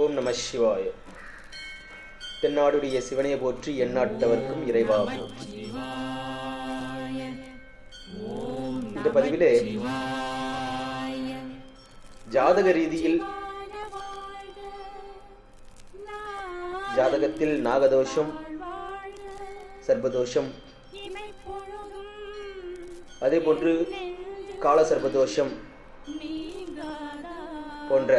ஓம் நம சிவாய. தென்னாடுடைய சிவனையை போற்றி எந்நாட்டவர்க்கும் இறைவா. போற்றி இந்த பதிவிலே ஜாதக ரீதியில் ஜாதகத்தில் நாகதோஷம் சர்பதோஷம் அதே போன்று கால சர்பதோஷம் போன்ற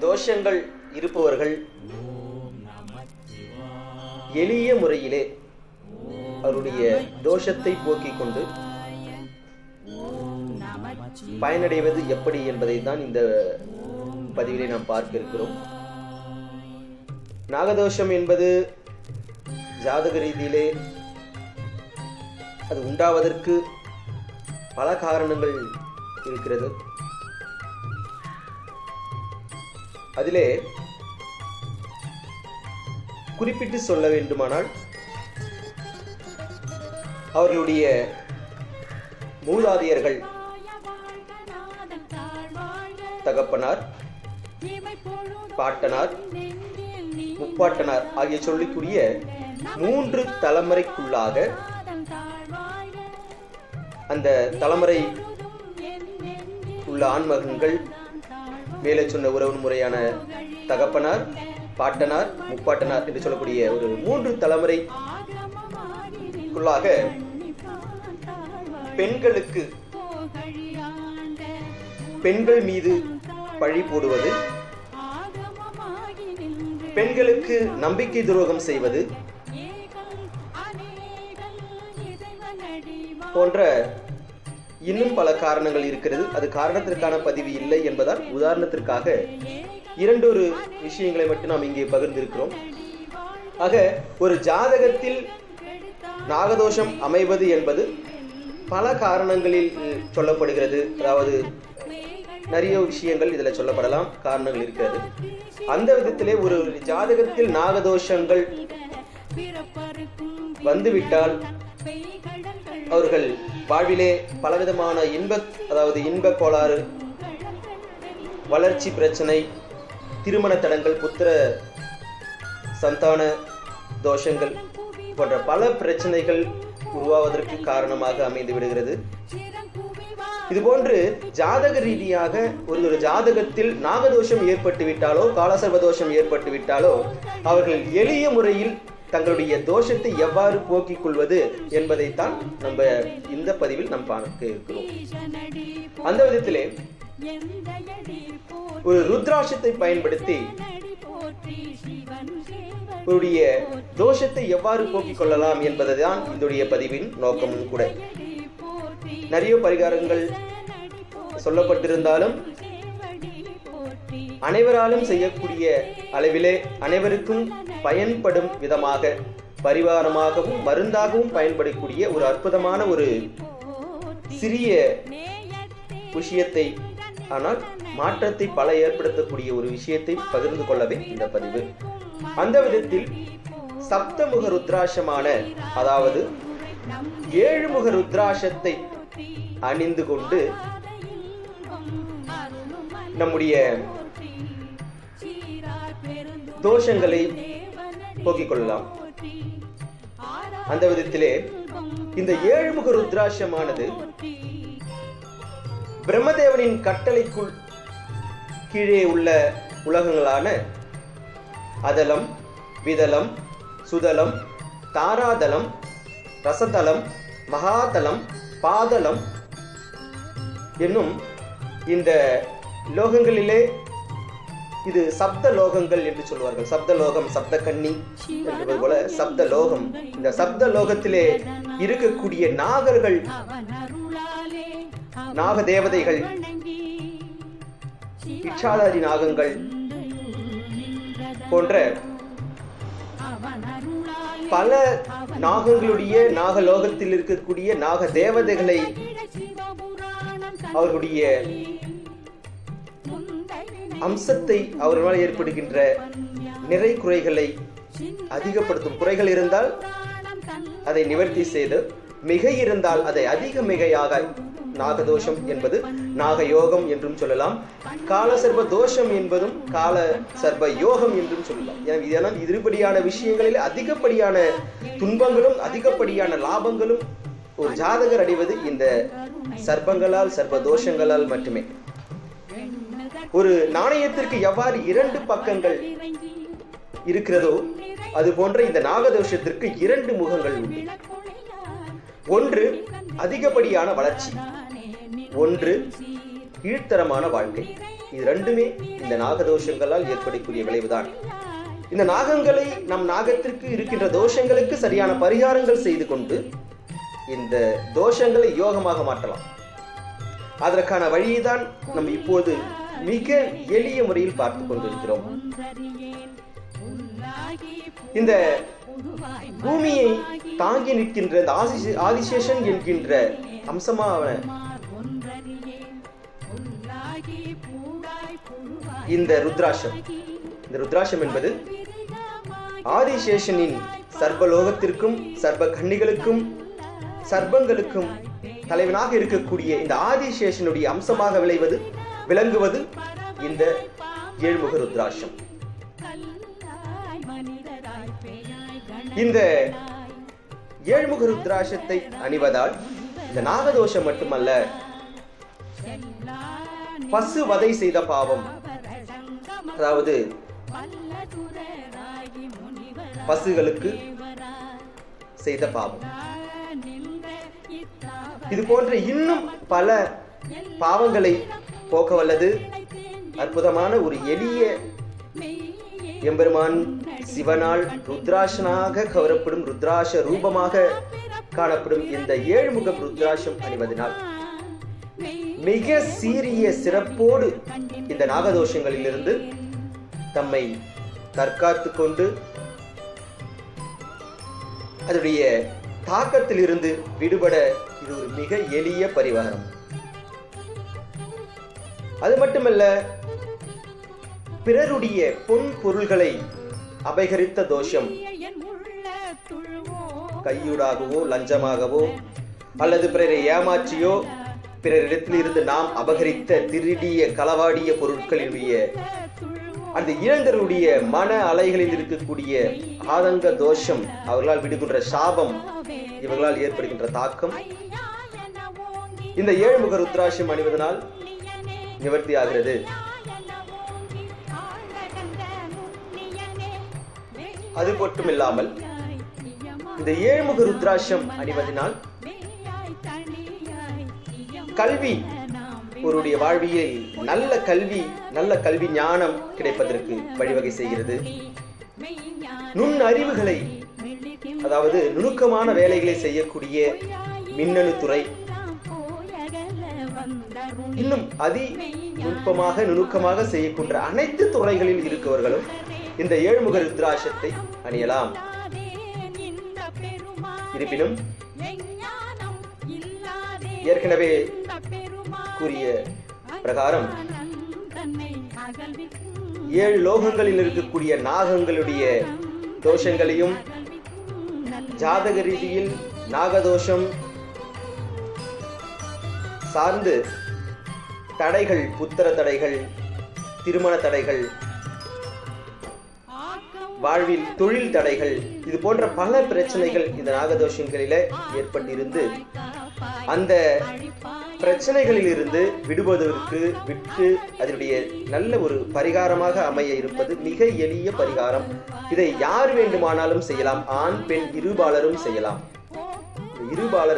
தோஷங்கள் இருப்பவர்கள் எளிய முறையிலே அவருடைய தோஷத்தை போக்கிக் கொண்டு பயனடைவது எப்படி என்பதை தான் இந்த பதிவிலே நாம் பார்க்க இருக்கிறோம் நாகதோஷம் என்பது ஜாதக ரீதியிலே அது உண்டாவதற்கு பல காரணங்கள் இருக்கிறது. அதிலே குறிப்பிட்டு சொல்ல வேண்டுமானால் அவர்களுடைய மூதாதையர்கள் தகப்பனார் பாட்டனார் முப்பாட்டனார் ஆகிய சொல்லிக்கூடிய மூன்று தலைமுறைக்குள்ளாக அந்த தலைமுறை உள்ள ஆண்மகன்கள் மேலே சொன்ன உறவு முறையான தகப்பனார் பாட்டனார் முப்பாட்டனார் என்று சொல்லக்கூடிய ஒரு மூன்று தலைமுறைக்குள்ளாக பெண்களுக்கு பெண்கள் மீது பழி போடுவது பெண்களுக்கு நம்பிக்கை துரோகம் செய்வது போன்ற இன்னும் பல காரணங்கள் இருக்கிறது. அது காரணத்திற்கான பதிவு இல்லை என்பதால் உதாரணத்திற்காக இரண்டொரு விஷயங்களை மட்டும் நாம் இங்கே பகிர்ந்திருக்கிறோம். ஆக ஒரு ஜாதகத்தில் நாகதோஷம் அமைவது என்பது பல காரணங்களில் சொல்லப்படுகிறது. அதாவது நிறைய விஷயங்கள் இதில் சொல்லப்படலாம் காரணங்கள் இருக்கிறது. அந்த விதத்திலே ஒரு ஜாதகத்தில் நாகதோஷங்கள் வந்துவிட்டால் அவர்கள் வாழ்விலே பலவிதமான இன்ப அதாவது இன்ப கோளாறு வளர்ச்சி பிரச்சனை திருமண தடங்கள் புத்திர சந்தான தோஷங்கள் போன்ற பல பிரச்சனைகள் உருவாவதற்கு காரணமாக அமைந்து விடுகிறது. இதுபோன்று ஜாதக ரீதியாக ஒரு ஒரு ஜாதகத்தில் நாகதோஷம் ஏற்பட்டு விட்டாலோ காலசர்வ தோஷம் ஏற்பட்டு விட்டாலோ அவர்கள் எளிய முறையில் தங்களுடைய தோஷத்தை எவ்வாறு போக்கிக் கொள்வது என்பதைத்தான் நம்ம இந்த பதிவில் நாம் பார்க்க இருக்கிறோம். அந்த விதத்திலே ஒரு ருத்ராட்சத்தை பயன்படுத்தி உருடைய தோஷத்தை எவ்வாறு போக்கிக் கொள்ளலாம் என்பதுதான் இதனுடைய பதிவின் நோக்கமும் கூட. நிறைய பரிகாரங்கள் சொல்லப்பட்டிருந்தாலும் அனைவராலும் செய்யக்கூடிய அளவிலே அனைவருக்கும் பயன்படும் விதமாக பரிவாரமாகவும் மருந்தாகவும் பயன்படக்கூடிய ஒரு அற்புதமான ஒரு சிறிய விஷயத்தை ஆனால் மாற்றத்தை பல ஏற்படுத்தக்கூடிய ஒரு விஷயத்தை பகிர்ந்து கொள்ளவே இந்த பதிவு. அந்த விதத்தில் சப்தமுக ருத்ராசமான அதாவது ஏழுமுக ருத்ராசத்தை அணிந்து கொண்டு நம்முடைய தோஷங்களை போக்கிக் கொள்ளலாம் அந்த விதத்திலே இந்த ஏழுமுக ருத்ராட்சமானது பிரம்மதேவனின் கட்டளைக்குள் கீழே உள்ள உலகங்களான அதலம் விதலம் சுதலம் தாராதலம் ரசதலம் மகாதலம் பாதலம் என்னும் இந்த லோகங்களிலே இது சப்த லோகங்கள் என்று சொல்வார்கள் சப்த லோகம் சப்த கன்னி என்பது போல சப்த லோகம் இந்த சப்த லோகத்திலே இருக்கக்கூடிய நாகர்கள் நாக தேவதைகள் இச்சாதாரி நாகங்கள் போன்ற பல நாகங்களுடைய நாகலோகத்தில் இருக்கக்கூடிய நாக தேவதைகளை அவர்களுடைய அம்சத்தை அவர்களால் ஏற்படுகின்ற நிறை குறைகளை அதிகப்படுத்தும் குறைகள் இருந்தால் அதை நிவர்த்தி செய்து மிகை இருந்தால் அதை அதிக மிகையாக நாகதோஷம் என்பது நாகயோகம் என்றும் சொல்லலாம். காலசர்ப தோஷம் என்பதும் கால சர்ப யோகம் என்றும் சொல்லலாம். இதனால் இருபடியான விஷயங்களில் அதிகப்படியான துன்பங்களும் அதிகப்படியான லாபங்களும் ஒரு ஜாதகர் அடைவது இந்த சர்ப்பங்களால் சர்ப தோஷங்களால் மட்டுமே. ஒரு நாணயத்திற்கு எவ்வாறு இரண்டு பக்கங்கள் இருக்கிறதோ அது போன்ற இந்த நாகதோஷத்திற்கு இரண்டு முகங்கள் உண்டு. ஒன்று அதிகப்படியான வளர்ச்சி. ஒன்று கீழ்த்தரமான வாழ்க்கை. இது ரெண்டுமே இந்த நாகதோஷங்களால் ஏற்படக்கூடிய விளைவுதான். இந்த நாகங்களை நம் நாகத்திற்கு இருக்கின்ற தோஷங்களுக்கு சரியான பரிகாரங்கள் செய்து கொண்டு இந்த தோஷங்களை யோகமாக மாற்றலாம். அதற்கான வழியை தான் நம்ம இப்போது மிக எளிய முறையில் பார்த்து கொண்டிருக்கிறோம். இந்த பூமியை தாங்கி நிற்கின்ற இந்த ஆதிசேஷன் என்கின்ற அம்சமான இந்த ருத்ராஷம் இந்த ருத்ராஷம் என்பது ஆதிசேஷனின் சர்வலோகத்திற்கும் சர்வ கன்னிகளுக்கும் சர்பங்களுக்கும் தலைவனாக இருக்கக்கூடிய இந்த ஆதிசேஷனுடைய அம்சமாக விளைவது விளங்குவது இந்த ஏழ்முக ருத்ராட்சம். இந்த ஏழ்முக ருத்ராட்சத்தை அணிவதால் இந்த நாகதோஷம் மட்டுமல்ல பசு வதை செய்த பாவம் அதாவது பசுகளுக்கு செய்த பாவம். இது போன்ற இன்னும் பல பாவங்களை போக்க வல்லது அற்புதமான ஒரு எளிய எம்பெருமான் சிவனால் ருத்ராசனாக கவரப்படும் ருத்ராஷ ரூபமாக காணப்படும் இந்த ஏழுமுகம் ருத்ராஷம் அணிவதனால். மிக சீரிய சிறப்போடு இந்த நாகதோஷங்களிலிருந்து தம்மை தற்காத்து கொண்டு அதனுடைய தாக்கத்திலிருந்து விடுபட இது ஒரு மிக எளிய பரிவாரம் அது மட்டுமல்ல பிறருடைய பொன் பொருள்களை அபகரித்த தோஷம். கையூடாகவோ லஞ்சமாகவோ அல்லது பிறரை ஏமாற்றியோ பிறரிடத்திலிருந்து நாம் அபகரித்த திருடிய களவாடிய பொருட்களினுடைய அந்த இளைஞருடைய மன அலைகளில் இருக்கக்கூடிய ஆதங்க தோஷம் அவர்களால் விடுகின்ற சாபம் இவர்களால் ஏற்படுகின்ற தாக்கம். இந்த ஏழுமுக ருத்ராட்சம் அணிவதனால் நிவர்த்தி ஆகிறது அது மட்டும் இல்லாமல் இந்த ஏழுமுக ருத்ராட்சம் அணிவதனால் கல்வி ஒருடைய வாழ்வியில் நல்ல கல்வி நல்ல கல்வி ஞானம் கிடைப்பதற்கு வழிவகை செய்கிறது. நுண் அறிவுகளை அதாவது நுணுக்கமான வேலைகளை செய்யக்கூடிய மின்னணு துறை இன்னும் அதி நுட்பமாக நுணுக்கமாக செய்யக்கூடிய அனைத்து துறைகளில் இருக்கவர்களும் இந்த ஏழுமுக ருத்ராட்சத்தை அணியலாம். இருப்பினும் ஏற்கனவே கூறிய பிரகாரம் ஏழு லோகங்களில் இருக்கக்கூடிய நாகங்களுடைய தோஷங்களையும் ஜாதக ரீதியில் நாகதோஷம் சார்ந்து தடைகள் புத்திர தடைகள் திருமண தடைகள் வாழ்வில் தொழில் தடைகள் இது போன்ற பல பிரச்சனைகள் இந்த நாகதோஷங்களில ஏற்பட்டிருந்து அந்த பிரச்சனைகளில் இருந்து விடுவதற்கு விட்டு அதனுடைய நல்ல ஒரு பரிகாரமாக அமைய இருப்பது மிக எளிய பரிகாரம். இதை யார் வேண்டுமானாலும் செய்யலாம். ஆண் பெண் இருபாலரும் செய்யலாம். இருபாலர்